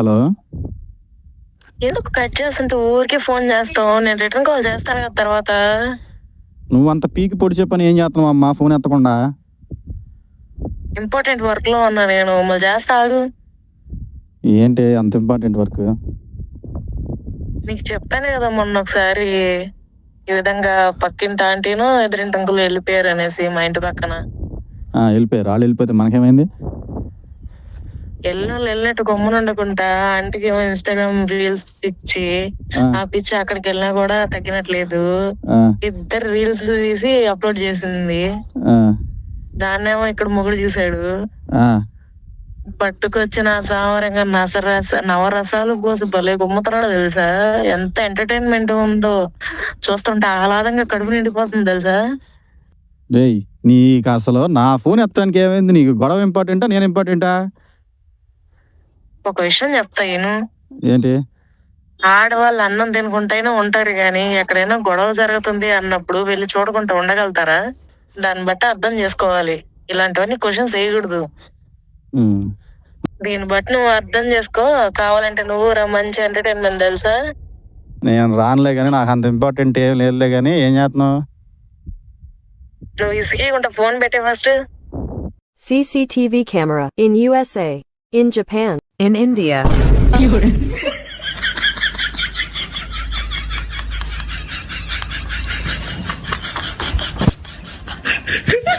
Hello? ఎందుకు cut చేస్తుంటే ఊరికే ఫోన్ చేస్తావు? నేను రిటర్న్ కాల్ చేస్తాను కదా తర్వాత. నువ్వు అంత పీకి పొడి చెప్పని ఏం చేస్తున్నావు అమ్మా? ఫోన్ ఎత్తకుండా. ఇంపార్టెంట్ వర్క్లో ఉన్నా నేను. మళ్ళీ చేస్తా ఆగు ఏంటి అంత ఇంపార్టెంట్ వర్క్? నీకు చెప్పాను కదా మొన్న ఒకసారి ఈ విధంగా పక్కింటి ఆంటీను ఎదురింటి అంకులు వెళ్ళిపోయారు అనేసి మా ఇంటి పక్కన. వెళ్ళిపోయారు. వాళ్ళు వెళ్ళిపోతే మనకేమైంది? వాళ్ళు వెళ్ళినట్టు గమ్మున ఉండకుండా ఆంటీకి ఏమో ఇన్స్టాగ్రామ్ రీల్స్ ఇచ్చి ఆ, పిచ్చి అక్కడికి వెళ్ళినా కూడా తగ్గినట్లేదు. ఇద్దరు రీల్స్ తీసి అప్లోడ్ చేసింది. దాన్నేమో ఇక్కడ మొగుడు చూశాడు. ఆ. పట్టుకొచ్చిన సామరంగా నసరస నవరసాలు పోసి భలే గుమ్ముతున్నాడు తెలుసా? ఎంత ఎంటర్టైన్మెంట్ ఉందో. చూస్తుంటే ఆహ్లాదంగా కడుపు నిండిపోతుంది తెలుసా? నీకు అసలు నా ఫోన్ ఎత్తడానికి ఏమైంది? నీకు గొడవ ఇంపార్టెంటా నేను ఇంపార్టెంటా ఒక విషయం చెప్తా నేను ఏంటి? ఆడవాళ్ళు అన్నం తినుకుంటైనా ఉంటారు గాని ఎక్కడైనా గొడవ జరుగుతుంది అన్నప్పుడు వెళ్ళి చూడకుండా ఉండగలుగుతారా? దాన్ని బట్టి అర్థం చేసుకోవాలి. ఇలాంటివన్నీ క్వశ్చన్స్ వేయకూడదు. ఉమ్. దీన్ని బట్టి నువ్వు అర్థం చేసుకో. కావాలంటే నువ్వు రా మంచి ఎంటర్టైన్మెంట్ తెలుసా? నేను రానులే కానీ నాకు అంత ఇంపార్టెంట్ ఏం లేదులే కానీ ఏం చేస్తున్నావు? నువ్వు ఇసుకుంటా ఫోన్ పెట్టే first CCTV camera in USA, in Japan. in India. Oh.